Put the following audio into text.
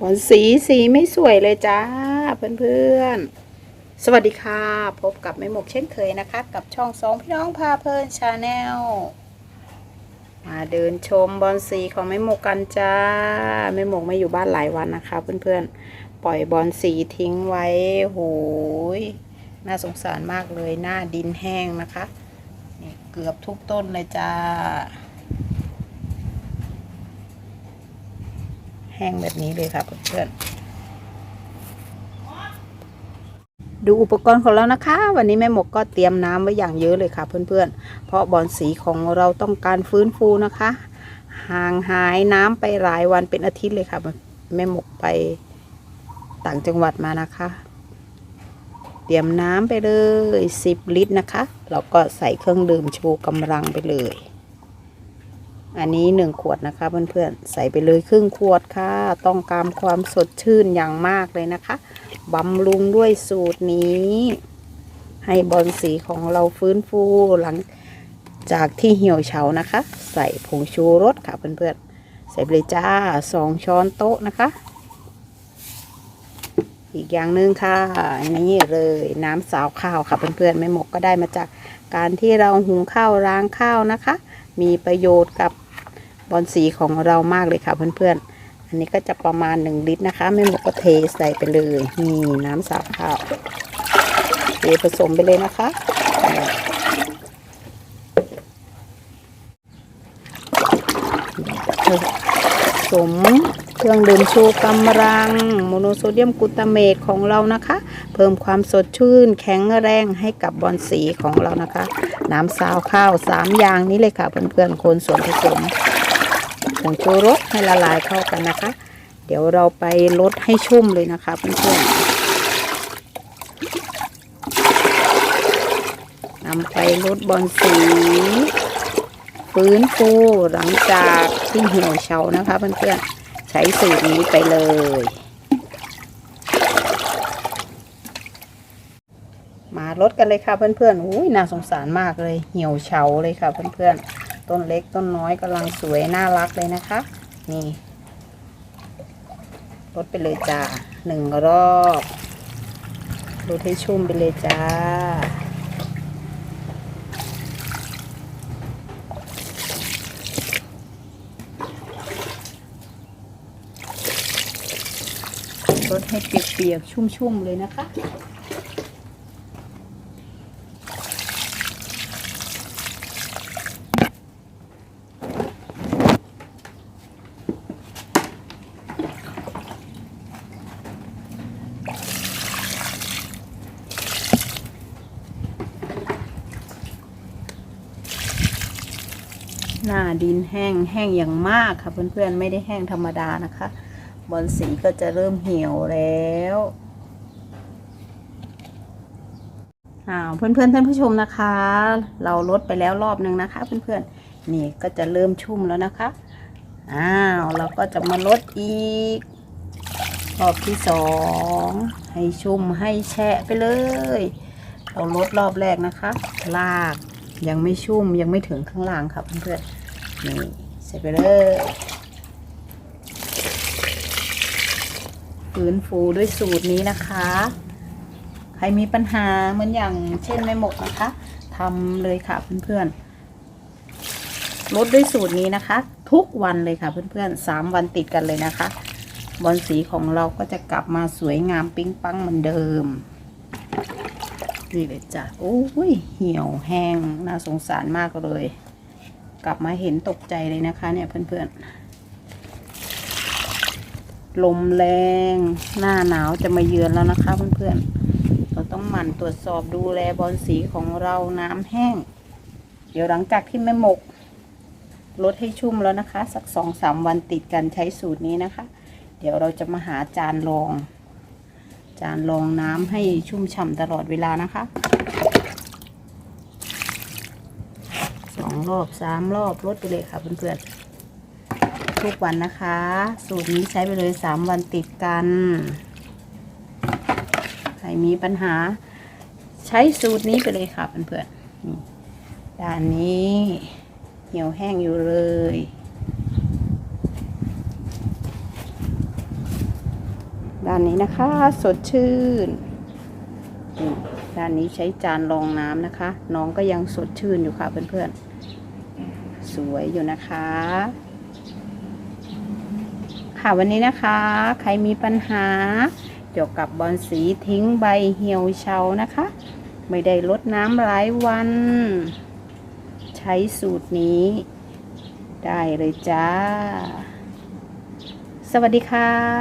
บอลสีสีไม่สวยเลยจ้า เพื่อนๆ สวัสดีค่ะ พบกับแม่หมกเช่นเคยนะคะ กับช่องสองพี่น้องพาเพลินชาแนลมาเดินชมบอลสีของแม่หมกกันจ้าแม่หมกไม่อยู่บ้านหลายวันนะคะ เพื่อนๆ ปล่อยบอลสีทิ้งไว้โหยน่าสงสารมากเลยหน้าดินแห้งนะคะเกือบทุกต้นเลยจ้า แห้งแบบนี้เลยค่ะเพื่อนๆดูอุปกรณ์ของเรานะคะ วันนี้แม่หมกก็เตรียมน้ำไว้อย่างเยอะเลยค่ะเพื่อนๆ เพราะบอลสีของเราต้องการฟื้นฟูนะคะ ห่างหายน้ำไปหลายวันเป็นอาทิตย์เลยค่ะ แม่หมกไปต่างจังหวัดมานะคะ เตรียมน้ำไปเลย 10 ลิตรนะคะ แล้วก็ใส่เครื่องดื่มชูกำลังไปเลย อันนี้หนึ่งขวดนะคะเพื่อนๆใส่ไปเลยครึ่งขวดค่ะ ต้องการความสดชื่นอย่างมากเลยนะคะบำรุงด้วยสูตรนี้ ให้บอลสีของเราฟื้นฟูหลังจากที่เหี่ยวเฉานะคะ ใส่ผงชูรสค่ะเพื่อนๆใส่ไปเลยจ้าสองช้อนโต๊ะนะคะ อีกอย่างหนึ่งค่ะนี่เลยน้ำสาวข้าวค่ะเพื่อนๆไม่หมกก็ได้มาจากการที่เราหุงข้าวล้างข้าวนะคะ มีประโยชน์กับบอลสีของเรามากเลยค่ะเพื่อนๆ อันนี้ก็จะประมาณหนึ่งลิตรนะคะไม่หมดก็เทใส่ไปเลยนี่น้ำสาบข้าวเทผสมไปเลยนะคะผสม เครื่องดื่มชูกำลัง โมโนโซเดียมกลูตาเมตของเรานะคะ เพิ่มความสดชื่นแข็งแรงให้กับบอลสีของเรานะคะ น้ำซาวข้าวสามอย่างนี้เลยค่ะเพื่อนๆคนส่วนผสมผงชูรสให้ละลายเข้ากันนะคะ เดี๋ยวเราไปลดให้ชุ่มเลยนะคะเพื่อนๆนำไปลดบอลสีฟื้นฟูหลังจากที่เหี่ยวเฉานะคะเพื่อนๆ ใช้สูตรนี้ไปเลย มาลดกันเลยค่ะเพื่อนๆอุ้ยน่าสงสารมากเลย เหี่ยวเฉาเลยค่ะเพื่อนๆ ต้นเล็กต้นน้อยกำลังสวยน่ารักเลยนะคะ นี่ลดไปเลยจ้าหนึ่งรอบลดให้ชุ่มไปเลยจ้า ลดให้เปียกๆ ชุ่มๆ เลยนะคะหน้าดินแห้งแห้งอย่างมากค่ะเพื่อนๆ ไม่ได้แห้งธรรมดานะคะ บอลสีก็จะเริ่มเหี่ยวแล้วอ้าวเพื่อนๆท่านผู้ชมนะคะ เราลดไปแล้วรอบหนึ่งนะคะ เพื่อนๆนี่ก็จะเริ่มชุ่มแล้วนะคะอ้าวเราก็จะมาลดอีก รอบที่สองให้ชุ่มให้แฉะไปเลยเราลดรอบแรกนะคะ ลากยังไม่ชุ่มยังไม่ถึงข้างล่างค่ะเพื่อนๆนี่ใส่ไปเลย ฟื้นฟูด้วยสูตรนี้นะคะ ใครมีปัญหาเหมือนอย่างเช่นไม่หมกนะคะทำเลยค่ะเพื่อนๆลดด้วยสูตรนี้นะคะ ทุกวันเลยค่ะเพื่อนๆสามวันติดกันเลยนะคะ บอลสีของเราก็จะกลับมาสวยงามปิ๊งปังเหมือนเดิมนี่เลยจ้ะโอ้ยเหี่ยวแห้งน่าสงสารมากเลย กลับมาเห็นตกใจเลยนะคะเนี่ยเพื่อนๆ ลมแรง หน้าหนาวจะมาเยือนแล้วนะคะเพื่อนๆ เราต้องหมั่นตรวจสอบดูแลบอลสีของเราน้ำแห้ง เดี๋ยวหลังจากที่แม่หมกลดให้ชุ่มแล้วนะคะ สักสองสามวันติดกันใช้สูตรนี้นะคะ เดี๋ยวเราจะมาหาจานรอง จานรองน้ำให้ชุ่มฉ่ำตลอดเวลานะคะสองรอบสามรอบลดไปเลยค่ะเพื่อนๆ ทุกวันนะคะ สูตรนี้ใช้ไปเลยสามวันติดกันใครมีปัญหา ใช้สูตรนี้ไปเลยค่ะเพื่อนๆด้านนี้เหี่ยวแห้งอยู่เลยด้านนี้นะคะ สดชื่นด้านนี้ใช้จานรองน้ำนะคะ น้องก็ยังสดชื่นอยู่ค่ะเพื่อนๆ สวยอยู่นะคะ ค่ะวันนี้นะคะ ใครมีปัญหา เกี่ยวกับบอลสีทิ้งใบเหี่ยวเฉานะคะ ไม่ได้ลดน้ำหลายวัน ใช้สูตรนี้ ได้เลยจ้า สวัสดีค่ะ